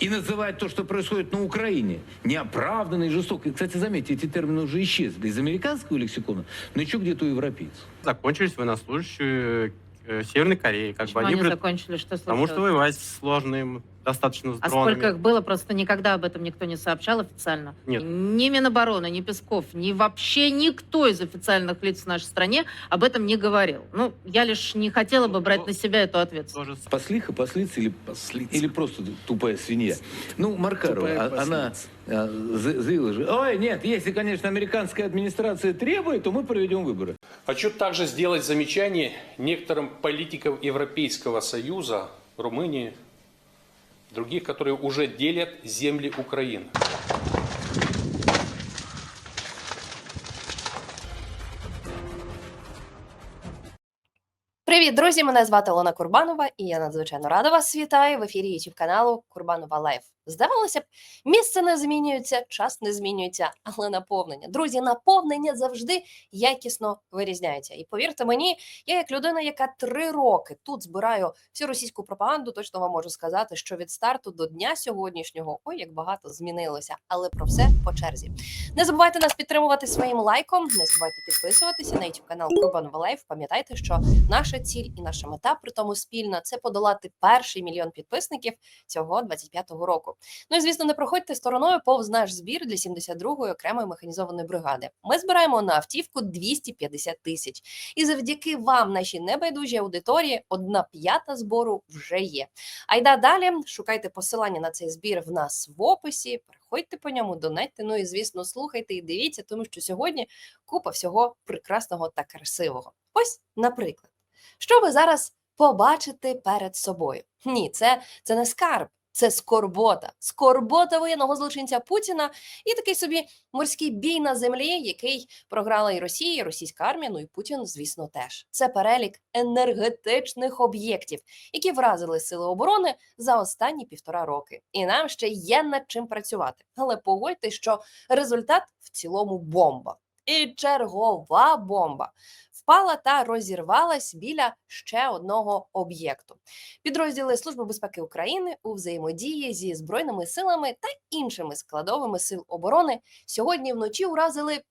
и называть то, что происходит на Украине, неоправданно и жестоко. И, кстати, заметьте, эти термины уже исчезли из американского лексикона, но еще где-то у европейцев. Закончились военнослужащие э, Северной Кореи. Как Почему бы они они пред- закончили? Что Потому что случилось? воевать сложно им достаточно с А дронами. сколько их было? Просто никогда об этом никто не сообщал официально. Нет. Ни Минобороны, ни Песков, ни вообще никто из официальных лиц в нашей стране об этом не говорил. Ну, я лишь не хотела бы Ну, брать на себя эту ответственность. Послиха, послица или, или просто тупая свинья. Ну, Маркарова, Тупая а- она а, за- заявила же, ой, нет, если, конечно, американская администрация требует, то мы проведем выборы. Хочу также сделать замечание некоторым политикам Европейского Союза, Румынии, других, которые уже делят земли Украины. Привіт, друзі! Мене звати Олена Курбанова, і я надзвичайно рада вас вітаю в ефірі youtube каналу Курбанова Лайф. Здавалося б, місце не змінюється, час не змінюється, але наповнення. Друзі, наповнення завжди якісно вирізняється. І повірте мені, я як людина, яка три роки тут збираю всю російську пропаганду, точно вам можу сказати, що від старту до дня сьогоднішнього ой, як багато змінилося. Але про все по черзі. Не забувайте нас підтримувати своїм лайком. Не забувайте підписуватися на youtube канал Курбанова Лайф. Пам'ятайте, що наша ціль і наша мета, при тому спільна, це подолати перший мільйон підписників цього 25-го року. Ну і звісно, не проходьте стороною повз наш збір для 72-ї окремої механізованої бригади. Ми збираємо на автівку 250 тисяч. І завдяки вам, нашій небайдужій аудиторії, одна п'ята збору вже є. Айда далі шукайте посилання на цей збір в нас в описі. Переходьте по ньому, донайте. Ну і звісно, слухайте і дивіться, тому що сьогодні купа всього прекрасного та красивого. Ось, наприклад, що ви зараз побачите перед собою? Ні, це, це не скарб. Це скорбота, скорбота воєнного злочинця Путіна і такий собі морський бій на землі, який програла і Росія, і російська армія. Ну і Путін, звісно, теж це перелік енергетичних об'єктів, які вразили сили оборони за останні півтора роки. І нам ще є над чим працювати. Але погодьте, що результат в цілому бомба. І чергова бомба впала та розірвалась біля ще одного об'єкту. Підрозділи Служби безпеки України у взаємодії зі збройними силами та іншими складовими сил оборони сьогодні вночі уразили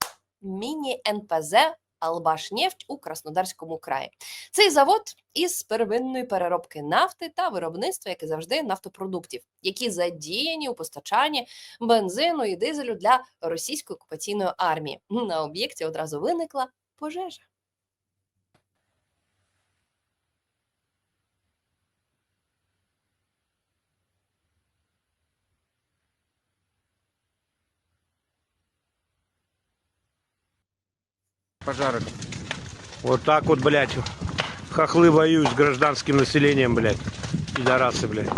міні-НПЗ Албашнефть у Краснодарському краї. Цей завод із первинної переробки нафти та виробництва, як і завжди, нафтопродуктів, які задіяні у постачанні бензину і дизелю для російської окупаційної армії. На об'єкті одразу виникла пожежа. Пожарок. Вот так вот, блядь, хохлы воюют с гражданским населением, блядь. Пидорасы, блядь.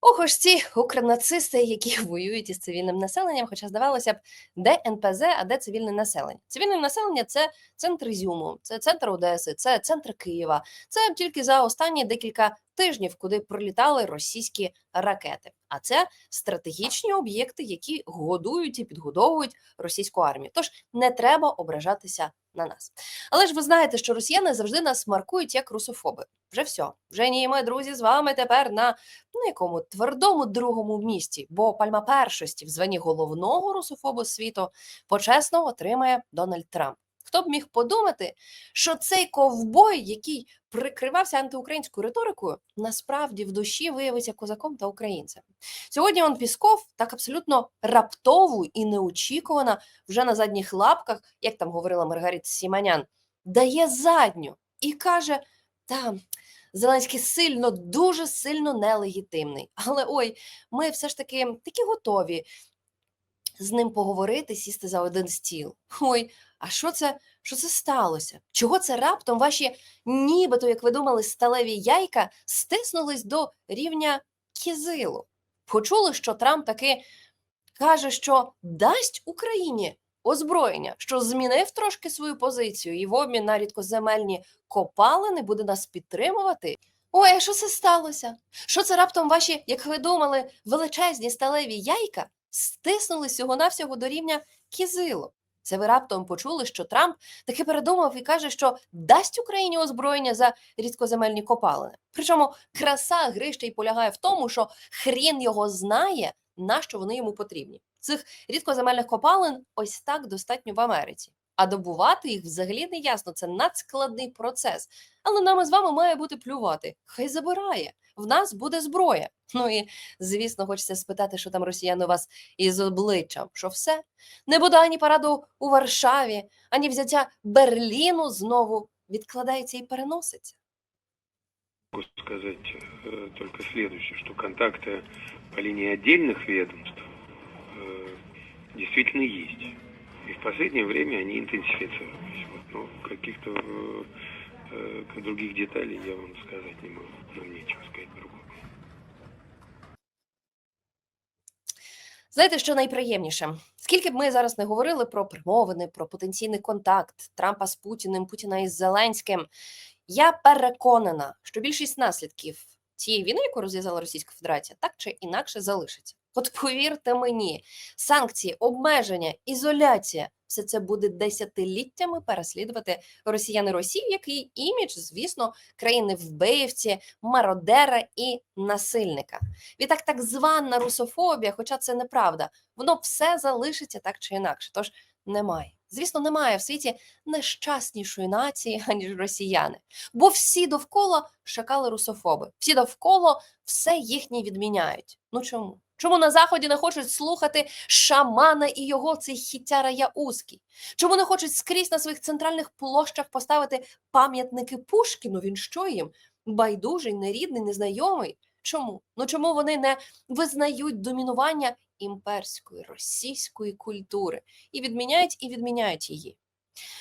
Ох, ось ці укрнацисти, які воюють із цивільним населенням. Хоча здавалося б, де НПЗ, а де цивільне населення? Цивільне населення це центр Ізюму, це центр Одеси, це центр Києва. Це тільки за останні декілька тижнів, куди прилітали російські ракети. А це стратегічні об'єкти, які годують і підгодовують російську армію. Тож не треба ображатися на нас. Але ж ви знаєте, що росіяни завжди нас маркують як русофоби. Вже все. Вже ні, ми друзі з вами тепер на ну, якому твердому другому місці, бо пальма першості в званні головного русофобу світу почесно отримає Дональд Трамп. Хто б міг подумати, що цей ковбой, який прикривався антиукраїнською риторикою, насправді в душі виявиться козаком та українцем. Сьогодні он Пісков так абсолютно раптово і неочікувано вже на задніх лапках, як там говорила Маргарита Сіманян, дає задню і каже: та Зеленський сильно, дуже сильно нелегітимний. Але ой, ми все ж таки такі готові з ним поговорити, сісти за один стіл. Ой, а що це, що це сталося? Чого це раптом ваші, нібито, як ви думали, сталеві яйка стиснулись до рівня кізилу? Почули, що Трамп таки каже, що дасть Україні озброєння, що змінив трошки свою позицію і в обмін на рідкоземельні копалини буде нас підтримувати. Ой, а що це сталося? Що це раптом ваші, як ви думали, величезні сталеві яйка стиснули всього-навсього до рівня кізилу? Це ви раптом почули, що Трамп таки передумав і каже, що дасть Україні озброєння за рідкоземельні копалини. Причому краса гри ще й полягає в тому, що хрін його знає, на що вони йому потрібні. Цих рідкоземельних копалин ось так достатньо в Америці. А добувати їх взагалі не ясно. Це надскладний процес. Але нам з вами має бути плювати. Хай забирає В нас буде зброя. Ну і звісно, хочеться спитати, що там росіяни у вас із обличчям. Що все? Не буде ані параду у Варшаві, ані взяття Берліну знову відкладається і переноситься. Могу сказать э, только следующее, что контакты по линии отдельных ведомств э, действительно есть. И в последнее время они интенсифицировались. Вот, но каких-то э, э, других деталей я вам сказать не могу. Нам нечего сказать другого. Знаєте, що найприємніше? Скільки б ми зараз не говорили про перемовини, про потенційний контакт Трампа з Путіним, Путіна із Зеленським, я переконана, що більшість наслідків цієї війни, яку розв'язала Російська Федерація, так чи інакше залишиться. От повірте мені, санкції, обмеження, ізоляція все це буде десятиліттями переслідувати росіяни Росії, який імідж, звісно, країни вбивці, мародера і насильника. Відтак, так звана русофобія, хоча це неправда, воно все залишиться так чи інакше. Тож немає. Звісно, немає в світі нещаснішої нації, аніж росіяни. Бо всі довкола шакали русофоби, всі довкола все їхнє відміняють. Ну чому? Чому на заході не хочуть слухати шамана і його цей хітяра Яузький? Чому не хочуть скрізь на своїх центральних площах поставити пам'ятники Пушкіну? Він що їм? Байдужий, нерідний, незнайомий? Чому? Ну чому вони не визнають домінування імперської російської культури і відміняють і відміняють її?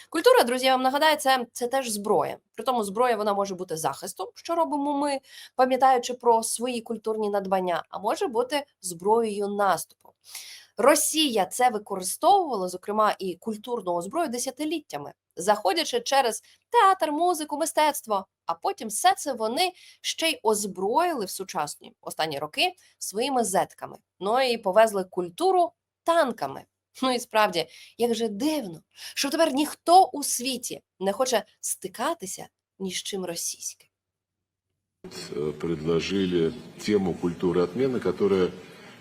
Культура, друзі, я вам нагадаю, це, це теж зброя. Притому зброя вона може бути захистом, що робимо ми, пам'ятаючи про свої культурні надбання, а може бути зброєю наступу. Росія це використовувала, зокрема, і культурну зброю десятиліттями, заходячи через театр, музику, мистецтво. А потім все це вони ще й озброїли в сучасні останні роки своїми зетками. Ну і повезли культуру танками. Ну і справді, як же дивно, що тепер ніхто у світі не хоче стикатися ні з чим російським. э, предложили тему культуры отмены, которая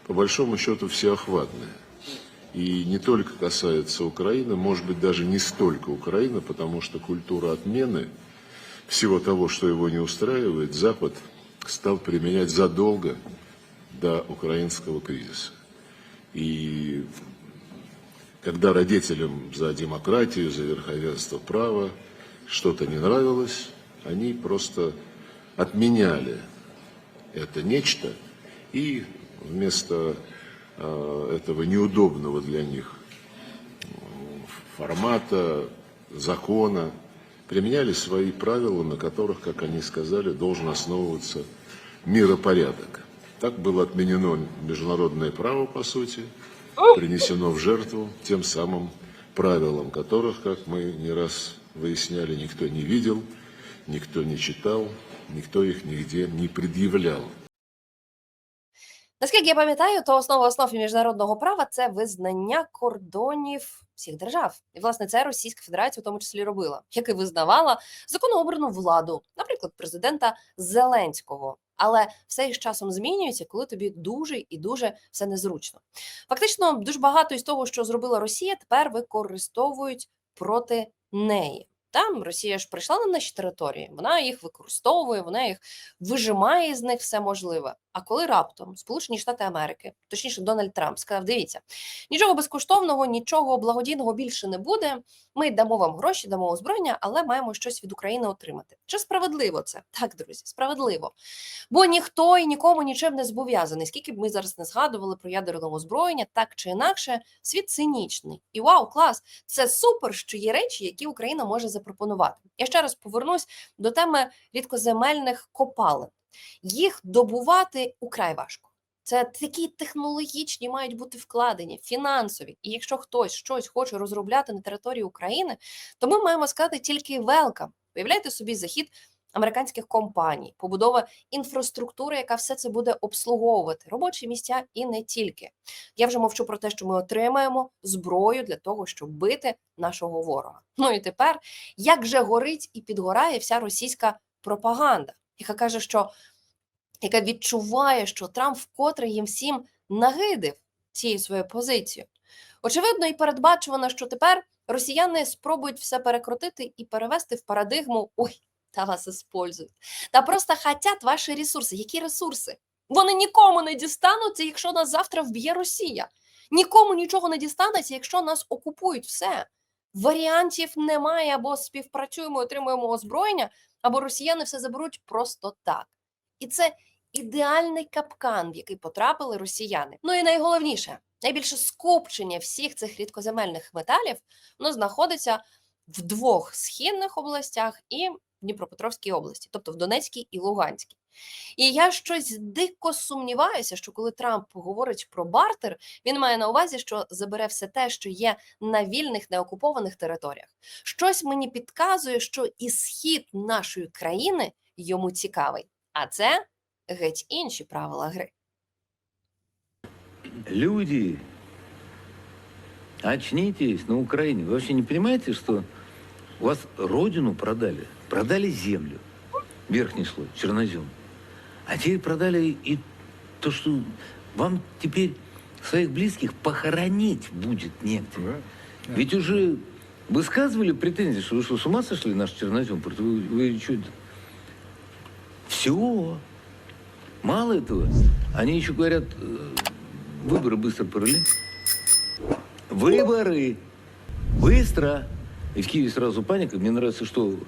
по большому счету всеохватная. И не только касается Украины, может быть даже не столько Украины, потому что культура отмены всего того, что его не устраивает, Запад стал применять задолго до украинского кризиса. И когда родителям за демократию, за верховенство права что-то не нравилось, они просто отменяли это нечто и вместо э, этого неудобного для них формата, закона, применяли свои правила, на которых, как они сказали, должен основываться миропорядок. Так было отменено международное право, по сути, принесено в жертву тем самым правилам, которых, как мы не раз выясняли, никто не видел, никто не читал, никто их нигде не предъявлял. Наскільки я пам'ятаю, то основа основ міжнародного права це визнання кордонів всіх держав. І власне це Російська Федерація в тому числі робила, як і визнавала законообрану владу, наприклад, президента Зеленського. Але все із часом змінюється, коли тобі дуже і дуже все незручно. Фактично, дуже багато із того, що зробила Росія, тепер використовують проти неї. Там Росія ж прийшла на наші території, вона їх використовує, вона їх вижимає з них все можливе. А коли раптом Сполучені Штати Америки, точніше Дональд Трамп, сказав: дивіться, нічого безкоштовного, нічого благодійного більше не буде. Ми дамо вам гроші, дамо озброєння, але маємо щось від України отримати. Чи справедливо це? Так, друзі, справедливо. Бо ніхто і нікому нічим не зобов'язаний. Скільки б ми зараз не згадували про ядерне озброєння, так чи інакше, світ цинічний. І вау, клас! Це супер, що є речі, які Україна може запропонувати. Я ще раз повернусь до теми рідкоземельних копалин. Їх добувати украй важко. Це такі технологічні мають бути вкладені, фінансові. І якщо хтось щось хоче розробляти на території України, то ми маємо сказати тільки велкам. Уявляйте собі захід американських компаній, побудова інфраструктури, яка все це буде обслуговувати, робочі місця і не тільки. Я вже мовчу про те, що ми отримаємо зброю для того, щоб бити нашого ворога. Ну і тепер як же горить і підгорає вся російська пропаганда, яка каже, що яка відчуває, що Трамп вкотре їм всім нагидив цією своєю позицією. Очевидно і передбачувано, що тепер росіяни спробують все перекрутити і перевести в парадигму ой, та вас использують. Та просто хотять ваші ресурси. Які ресурси? Вони нікому не дістануться, якщо нас завтра вб'є Росія. Нікому нічого не дістанеться, якщо нас окупують. Все. Варіантів немає, або співпрацюємо, отримуємо озброєння, або росіяни все заберуть просто так. І це ідеальний капкан, в який потрапили росіяни. Ну і найголовніше, найбільше скупчення всіх цих рідкоземельних металів воно знаходиться в двох східних областях і в Дніпропетровській області, тобто в Донецькій і Луганській. І я щось дико сумніваюся, що коли Трамп говорить про бартер, він має на увазі, що забере все те, що є на вільних неокупованих територіях. Щось мені підказує, що і схід нашої країни йому цікавий, а це геть інші правила гри. Люди, очнитесь на Украине. Вы вообще не понимаете, что у вас родину продали? Продали землю, верхний слой, чернозем. А теперь продали и то, что вам теперь своих близких похоронить будет негде. Ведь уже высказывали претензии, что вы что, с ума сошли наш чернозем? Вы, вы что это? Все. Мало этого, они еще говорят, э, выборы быстро провели. Выборы. Быстро. И в Киеве сразу паника. Мне нравится, что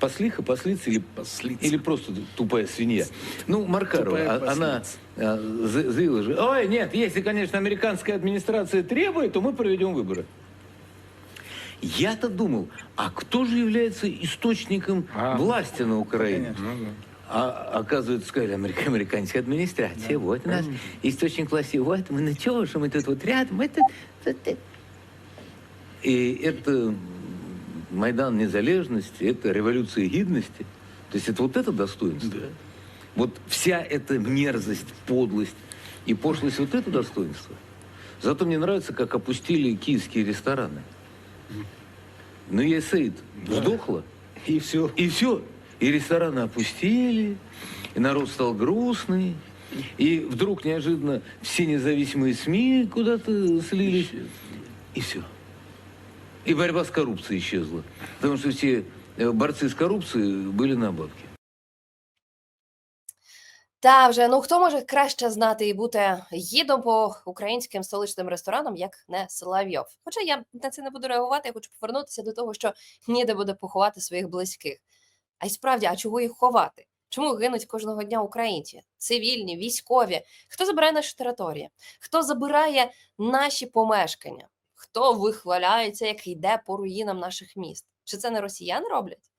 Послиха, послица или, или просто тупая свинья. Ну, Маркарова, Тупая а- она а, за- заявила же, ой, нет, если, конечно, американская администрация требует, то мы проведем выборы. Я-то думал, а кто же является источником А, власти на Украине? Конечно. Ну да. А оказывается, сказали, америка- американская администрация. Вот у нас источник власти. Вот мы на чё же мы тут вот рядом. Это, это- И это Майдан незалежности, это революция гидности. То есть это вот это достоинство. Вот вся эта мерзость, подлость и пошлость, вот это достоинство. Зато мне нравится, как опустили киевские рестораны. Ну, я Саид сдохла. И все. И все. И рестораны опустили, и народ стал грустный. И вдруг неожиданно все независимые СМИ куда-то слились. И все. И борьба с коррупцией исчезла. Потому что все э, борцы с коррупцией были на бабке. Та вже ну хто може краще знати і бути гідом по українським столичним ресторанам, як не Соловйов. Хоча я на це не буду реагувати, я хочу повернутися до того, що ніде буде поховати своїх близьких. А й справді, а чого їх ховати? Чому гинуть кожного дня українці? Цивільні, військові? Хто забирає наші території? Хто забирає наші помешкання? Хто вихваляється, як йде по руїнам наших міст? Чи це не росіяни роблять?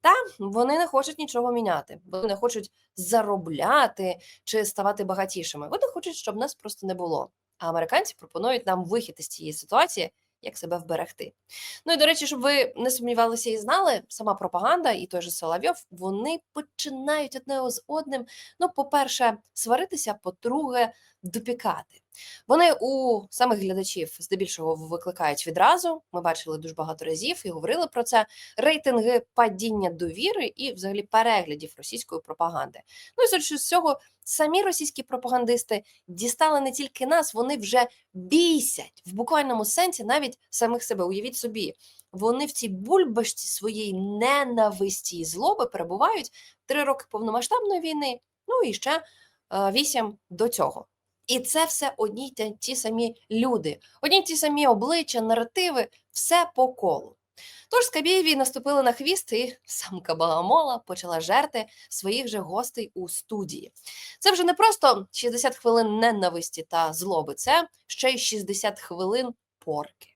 Та вони не хочуть нічого міняти, вони не хочуть заробляти чи ставати багатішими. Вони хочуть, щоб нас просто не було. А американці пропонують нам вихід із цієї ситуації, як себе вберегти. Ну і до речі, щоб ви не сумнівалися і знали, сама пропаганда і той же Соловйов, вони починають одне з одним. Ну, по-перше, сваритися, по-друге, допікати. Вони у самих глядачів здебільшого викликають відразу. Ми бачили дуже багато разів і говорили про це. Рейтинги падіння довіри і, взагалі, переглядів російської пропаганди. Ну і судячи з цього, самі російські пропагандисти дістали не тільки нас, вони вже бісять в буквальному сенсі навіть самих себе. Уявіть собі, вони в цій бульбашці своєї ненависті і злоби перебувають три роки повномасштабної війни, ну і ще е, вісім до цього. І це все одні ті самі люди, одні ті самі обличчя, наративи, все по колу. Тож Скабєєві наступили на хвіст, і самка Багамола почала жерти своїх же гостей у студії. Це вже не просто 60 хвилин ненависті та злоби, це ще й 60 хвилин порки.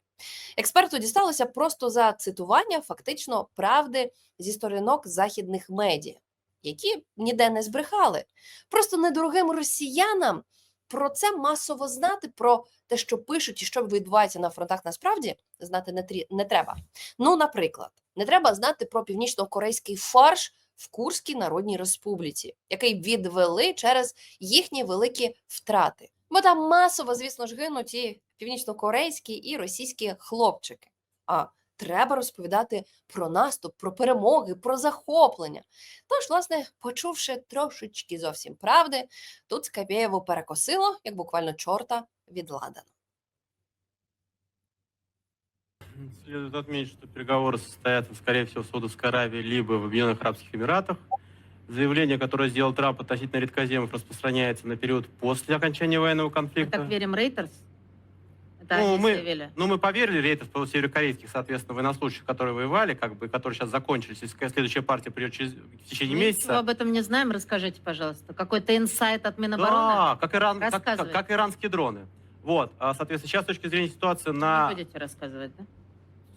Експерту дісталося просто за цитування фактично правди зі сторінок західних медіа, які ніде не збрехали. Просто недорогим росіянам про це масово знати, про те, що пишуть і що відбувається на фронтах, насправді знати не, трі- не треба. Ну, наприклад, не треба знати про північно-корейський фарш в Курській Народній Республіці, який відвели через їхні великі втрати. Бо там масово, звісно ж, гинуть і північно-корейські і російські хлопчики. А треба розповідати про наступ, про перемоги, про захоплення. Тож, власне, почувши трошечки зовсім правди, тут Скабєєву перекосило, як буквально чорта від ладану. Следует отметить, что переговоры состоятся, скорее всего, в Саудовской Аравии либо в Объединенных Арабских Эмиратах. Заявление, которое сделал Трамп относительно редкоземов, распространяется на период после окончания военного Мы конфликта. так верим Рейтерс? Это Ну, мы-. Ну, мы поверили рейтов по северокорейских, соответственно, военнослужащих, которые воевали, как бы, которые сейчас закончились. Если следующая партия придет через, в течение Мы месяца. ничего об этом не знаем, расскажите, пожалуйста. Какой-то инсайт от Минобороны? Да, как, Иран, как, как, как иранские дроны. Вот, а, соответственно, сейчас с точки зрения ситуации Не на... будете рассказывать, да?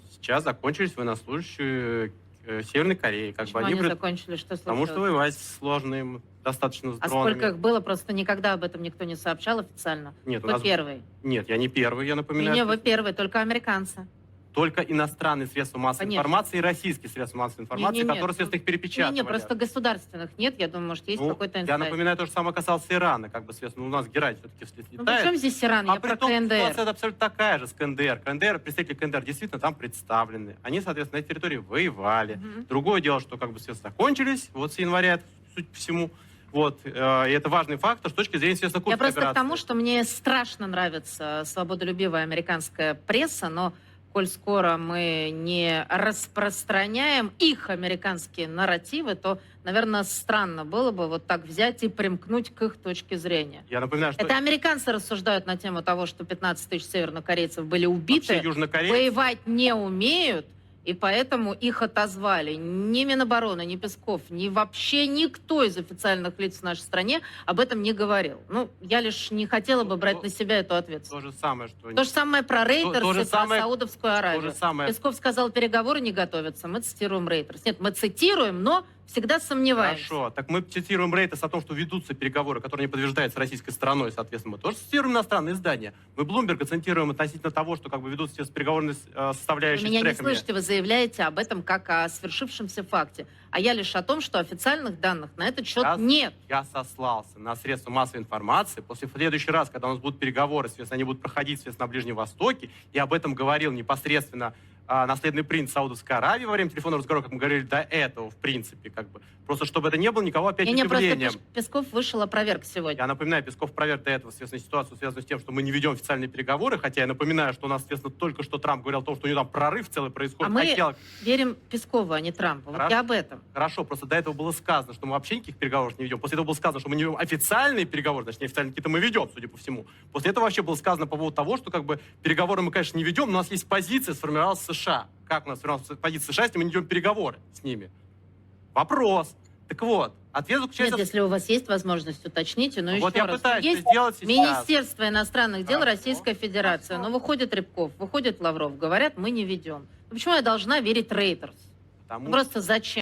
Сейчас закончились военнослужащие Северной Кореи. Как Почему бы они они пред- закончили? Что Потому что случилось? воевать сложно им достаточно с А дронами. сколько их было? Просто никогда об этом никто не сообщал официально. Нет, у Вы нас... первый. Нет, я не первый, я Не, напоминаю. не, вы что первый, только американцы. Только иностранные средства массовой Конечно. информации и российские средства массовой информации, Не-не-не, которые, соответственно, их Не, перепечатывали. не, просто государственных нет. Я думаю, может, есть Ну, какой-то я напоминаю, то же самое касалось Ирана, как бы, соответственно, у нас Герай все-таки Ну, летает. при чем здесь Иран? А Я при про том, КНДР. ситуация абсолютно такая же с КНДР. КНДР, представители КНДР действительно там представлены. Они, соответственно, на этой территории воевали. Мгм. Другое дело, что как бы средства закончились, вот с января, суть по всему. Вот, э, и это важный фактор с точки зрения, естественно, Я Курской просто к операции. тому, что мне страшно нравится свободолюбивая американская пресса, но коль скоро мы не распространяем их американские нарративы, то, наверное, странно было бы вот так взять и примкнуть к их точке зрения. Я напоминаю, что Это американцы рассуждают на тему того, что 15 тысяч севернокорейцев были вообще убиты, южнокорейцы воевать не умеют, и поэтому их отозвали. Ни Минобороны, ни Песков, ни вообще никто из официальных лиц в нашей стране об этом не говорил. Ну, я лишь не хотела бы брать на себя эту то ответственность. же самое, что... То же самое про Рейтерс то же и самое- про Саудовскую то Аравию. же самое Песков сказал, переговоры не готовятся. Мы цитируем Рейтерс. Нет, мы цитируем, но всегда сомневаемся. Хорошо. Так мы цитируем Рейтес о том, что ведутся переговоры, которые не подтверждаются российской стороной, соответственно, мы тоже цитируем иностранные издания. Мы Блумберга цитируем относительно того, что как бы ведутся сейчас переговорные э, Вы составляющие меня с не слышите, вы заявляете об этом как о свершившемся факте. А я лишь о том, что официальных данных на этот счет Я- нет. Я сослался на средства массовой информации. После в следующий раз, когда у нас будут переговоры, соответственно, они будут проходить, соответственно, на Ближнем Востоке, и об этом говорил непосредственно а, наследный принц Саудовской Аравии во время телефонного разговора, как мы говорили до этого, в принципе, как бы. Просто чтобы это не было никого опять Не, не, просто Песков вышел опроверг сегодня. Я напоминаю, Песков проверк до этого, соответственно, ситуацию, связанную с тем, что мы не ведем официальные переговоры, хотя я напоминаю, что у нас, соответственно, только что Трамп говорил о том, что у него там прорыв целый происходит. А мы- Хотел- Верим Пескову, а не Трампу. Вот Хорошо. я об этом. Хорошо, просто до этого было сказано, что мы вообще никаких переговоров не ведем. После этого было сказано, что мы не ведем официальные переговоры, значит, неофициальные какие-то мы ведем, судя по всему. После этого вообще было сказано по поводу того, что как бы переговоры мы, конечно, не ведем, но у нас есть позиция, сформировалась США. Как у нас сформировалась позиция США, если мы не ведем переговоры с ними? Вопрос. Так вот, ответ Нет, заключается... в- если у вас есть возможность, уточните. Но вот еще я раз, пытаюсь есть сделать сейчас. Министерство иностранных дел Хорошо. Российской Федерации. Но выходит Рябков, выходит Лавров, говорят, мы не ведем. Ну, почему я должна верить Рейтерс? Потому Ну, Просто зачем?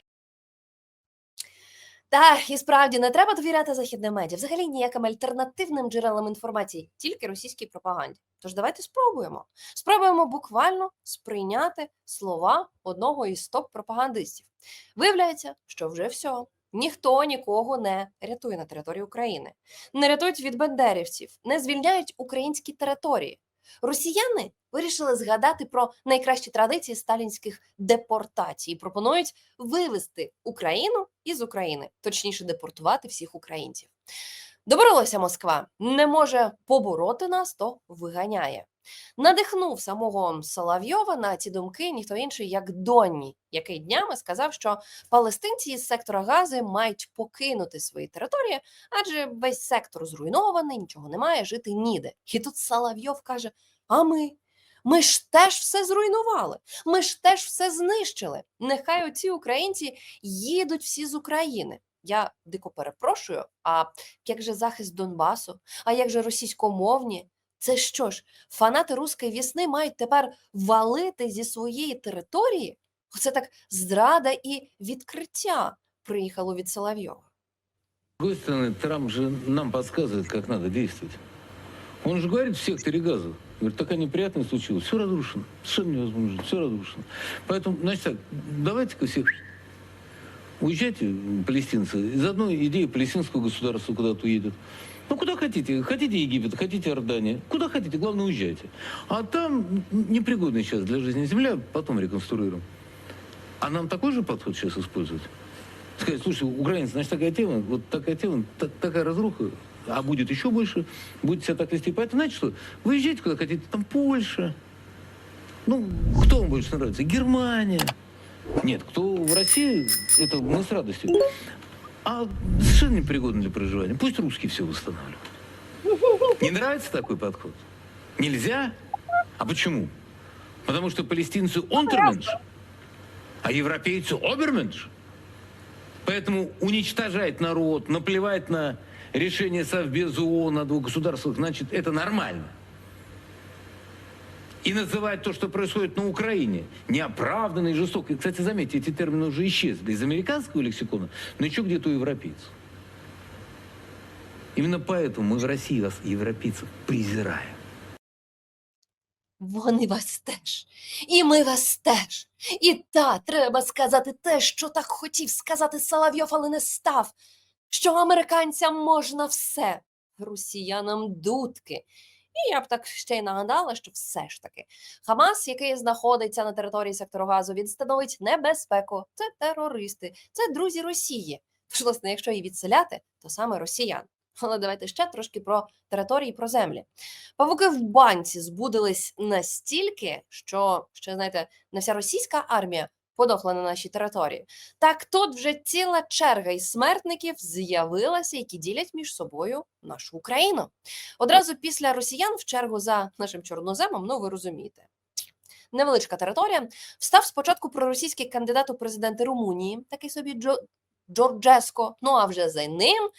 Так, і справді не треба довіряти західним медіа, взагалі ніяким альтернативним джерелам інформації, тільки російській пропаганді. Тож давайте спробуємо. Спробуємо буквально сприйняти слова одного із топ-пропагандистів. Виявляється, що вже все. Ніхто нікого не рятує на території України, не рятують від бендерівців, не звільняють українські території. Росіяни вирішили згадати про найкращі традиції сталінських депортацій пропонують вивести Україну із України, точніше, депортувати всіх українців. Доборолася Москва, не може побороти нас, то виганяє. Надихнув самого Соловйова на ці думки ніхто інший, як Донні, який днями сказав, що палестинці із сектора Гази мають покинути свої території, адже весь сектор зруйнований, нічого немає, жити ніде. І тут Соловйов каже: А ми? Ми ж теж все зруйнували. Ми ж теж все знищили. Нехай оці українці їдуть всі з України. Я дико перепрошую. А як же захист Донбасу? А як же російськомовні? Це що ж, фанати руської вісни мають тепер валити зі своєї території? Оце так зрада і відкриття приїхало від Соловйова. С другой стороны, Трамп же нам подсказывает, как надо действовать. Он же говорит в секторе газа. Говорит, такая неприятность случилась. Все разрушено. Совершенно невозможно жить. Все разрушено. Поэтому, значит так, давайте-ка всех уезжайте, палестинцы. Из одной идеи палестинского государства куда-то уедет. Ну, куда хотите. Хотите Египет, хотите Иордания. Куда хотите, главное, уезжайте. А там непригодная сейчас для жизни земля, потом реконструируем. А нам такой же подход сейчас использовать? Сказать, слушай, украинцы, значит, такая тема, вот такая тема, та- такая разруха, а будет еще больше, будете себя так вести. Поэтому, знаете что, выезжайте куда хотите, там Польша. Ну, кто вам больше нравится? Германия. Нет, кто в России, это мы с радостью. А совершенно непригодно для проживания. Пусть русские все восстанавливают. Не нравится такой подход? Нельзя? А почему? Потому что палестинцы онтерменш, а европейцы оберменш. Поэтому уничтожать народ, наплевать на решение Совбеза ООН о двух государствах, значит, это нормально. И называть то, что происходит на Украине, неоправданно и жестоко. И, Кстати, заметьте, эти термины уже исчезли из американского лексикона, но еще где-то у европейцев. Именно поэтому мы в России вас, европейцев, презираем. Вони вас теж. І ми вас теж. І та, треба сказати те, що так хотів сказати Соловйов, але не став. Що американцям можна все, росіянам дудки. І я б так ще й нагадала, що все ж таки Хамас, який знаходиться на території сектору газу, він становить небезпеку. Це терористи, це друзі Росії. Тож, власне, якщо її відселяти, то саме росіян. Але давайте ще трошки про території, про землі. Павуки в банці збудились настільки, що ще знаєте, не вся російська армія подохла на нашій території. Так тут вже ціла черга із смертників з'явилася, які ділять між собою нашу Україну. Одразу після росіян в чергу за нашим чорноземом, ну ви розумієте. Невеличка територія встав спочатку проросійський кандидат у президенти Румунії, такий собі Джо Джорджеско. Ну а вже за ним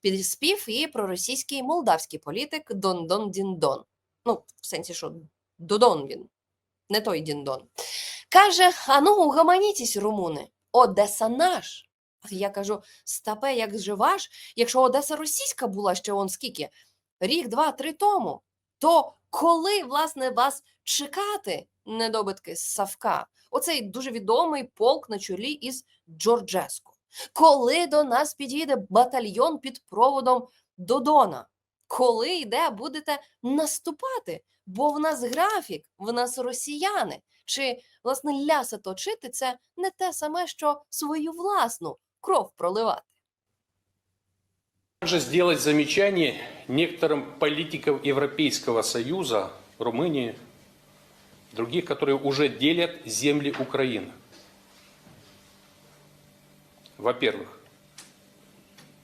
підспів і проросійський молдавський політик Дондон Діндон. Ну, в сенсі, що Додон він, не той Діндон. Каже: а ну, румуни, Одеса наш. А я кажу: стапе, як же ваш, якщо Одеса російська була ще он скільки? Рік, два, три тому. То коли, власне, вас чекати, недобитки з Савка? Оцей дуже відомий полк на чолі із Джорджеско. Коли до нас підійде батальйон під проводом Додона? Коли йде, будете наступати? Бо в нас графік, в нас росіяни. Чи власне ляса точити це не те саме, що свою власну кров проливати? Также сделать замечание некоторым политикам Европейского Союза, Румынии, других, которые уже делят земли Украины. Во-первых,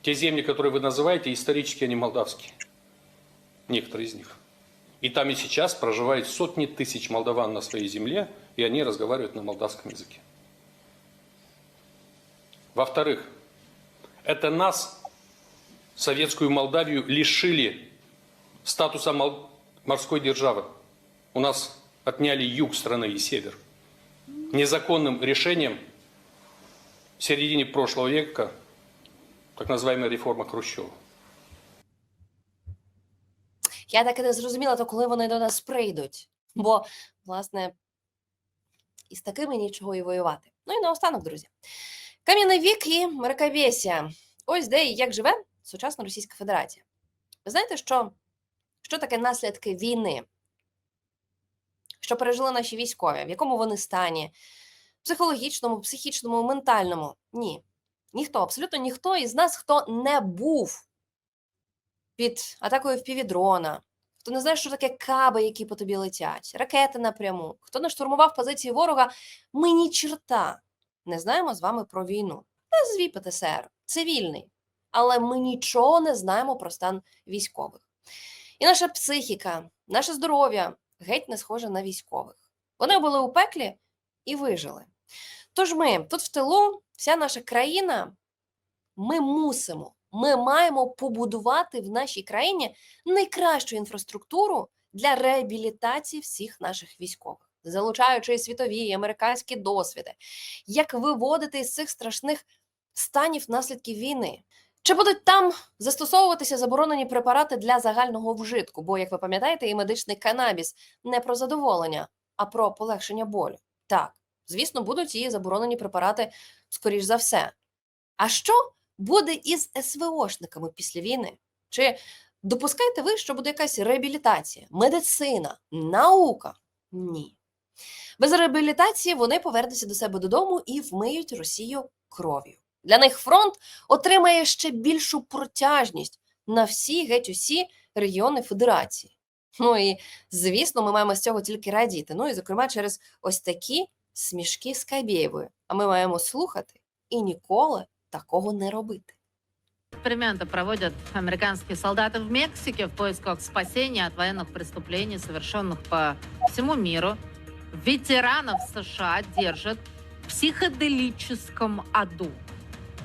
те земли, которые вы называете, исторически они молдавские. Некоторые из них. И там и сейчас проживают сотни тысяч молдаван на своей земле, и они разговаривают на молдавском языке. Во-вторых, это нас, советскую Молдавию, лишили статуса морской державы. У нас отняли юг страны и север. Незаконным решением в середине прошлого века, так называемая реформа Хрущева. Я так і не зрозуміла, то коли вони до нас прийдуть. Бо, власне, із такими нічого і воювати. Ну і наостанок, друзі. Кам'яний вік і мракобесія. Ось де і як живе сучасна Російська Федерація. Ви знаєте, що, що таке наслідки війни? Що пережили наші військові, в якому вони стані? Психологічному, психічному, ментальному? Ні. Ніхто, абсолютно ніхто із нас, хто не був під атакою впівдрона, хто не знає, що таке каби, які по тобі летять, ракети напряму, хто не штурмував позиції ворога, ми ні черта не знаємо з вами про війну. Назві ПТСР, цивільний. Але ми нічого не знаємо про стан військових. І наша психіка, наше здоров'я геть не схоже на військових. Вони були у пеклі і вижили. Тож ми тут в тилу, вся наша країна, ми мусимо, ми маємо побудувати в нашій країні найкращу інфраструктуру для реабілітації всіх наших військових, залучаючи світові і американські досвіди, як виводити із цих страшних станів наслідків війни. Чи будуть там застосовуватися заборонені препарати для загального вжитку? Бо, як ви пам'ятаєте, і медичний канабіс не про задоволення, а про полегшення болю. Так, звісно, будуть і заборонені препарати, скоріш за все. А що буде із СВОшниками після війни? Чи допускаєте ви, що буде якась реабілітація, медицина, наука? Ні. Без реабілітації вони повернуться до себе додому і вмиють Росію кров'ю. Для них фронт отримає ще більшу протяжність на всі геть усі регіони Федерації. Ну і звісно, ми маємо з цього тільки радіти. Ну і зокрема через ось такі смішки з Кабєєвою. А ми маємо слухати і ніколи такого не робити. Эксперименты проводят американские солдаты в Мексике в поисках спасения от военных преступлений, совершенных по всему миру. Ветеранов США держат в психоделическом аду.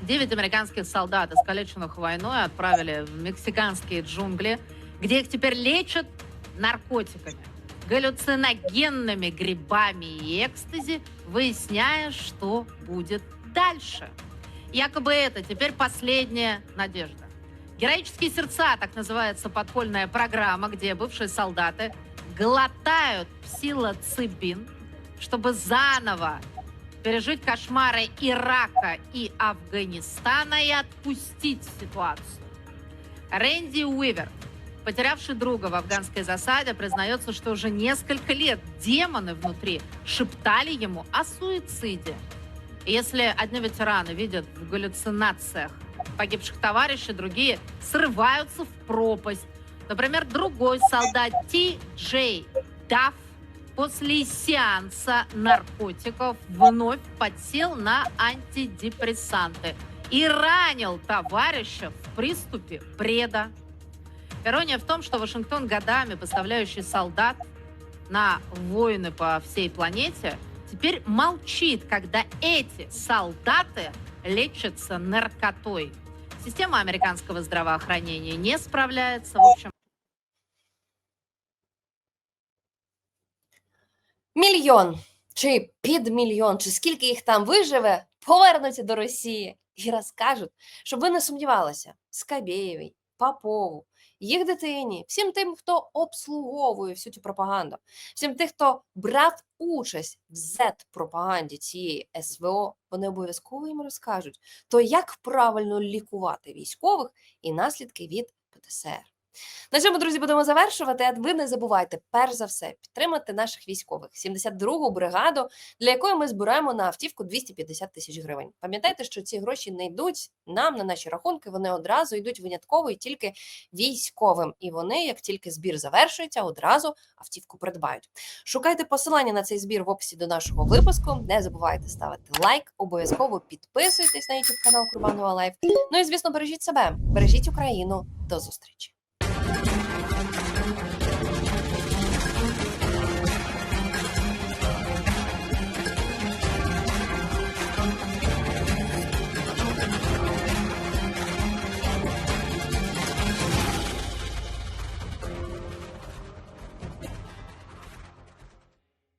Девять американских солдат, искалеченных войной, отправили в мексиканские джунгли, где их теперь лечат наркотиками, галлюциногенными грибами и экстази, выясняя, что будет дальше. Якобы это теперь последняя надежда. Героические сердца, так называется подпольная программа, где бывшие солдаты глотают псилоцибин, чтобы заново пережить кошмары Ирака и Афганистана и отпустить ситуацию. Рэнди Уивер, потерявший друга в афганской засаде, признается, что уже несколько лет демоны внутри шептали ему о суициде. Если одни ветераны видят в галлюцинациях погибших товарищей, другие срываются в пропасть. Например, другой солдат Ти Джей Дафф после сеанса наркотиков вновь подсел на антидепрессанты и ранил товарища в приступе бреда. Ирония в том, что Вашингтон годами поставляющий солдат на войны по всей планете – теперь молчит, когда эти солдаты лечатся наркотой. Система американского здравоохранения не справляется. В общем, Мільйон чи підмільйон, чи скільки їх там виживе, повернуться до Росії і розкажуть, щоб ви не сумнівалися, Скабєєвій, Попову, їх дитині, всім тим, хто обслуговує всю цю пропаганду, всім тим, хто брав участь в Z-пропаганді цієї СВО, вони обов'язково їм розкажуть, то як правильно лікувати військових і наслідки від ПТСР. На цьому, друзі, будемо завершувати. А ви не забувайте, перш за все, підтримати наших військових, 72-гу бригаду, для якої ми збираємо на автівку 250 тисяч гривень. Пам'ятайте, що ці гроші не йдуть нам на наші рахунки, вони одразу йдуть винятково і тільки військовим. І вони, як тільки збір завершується, одразу автівку придбають. Шукайте посилання на цей збір в описі до нашого випуску. Не забувайте ставити лайк, обов'язково підписуйтесь на YouTube канал Курбанова Лайф. Ну і звісно, бережіть себе, бережіть Україну. До зустрічі.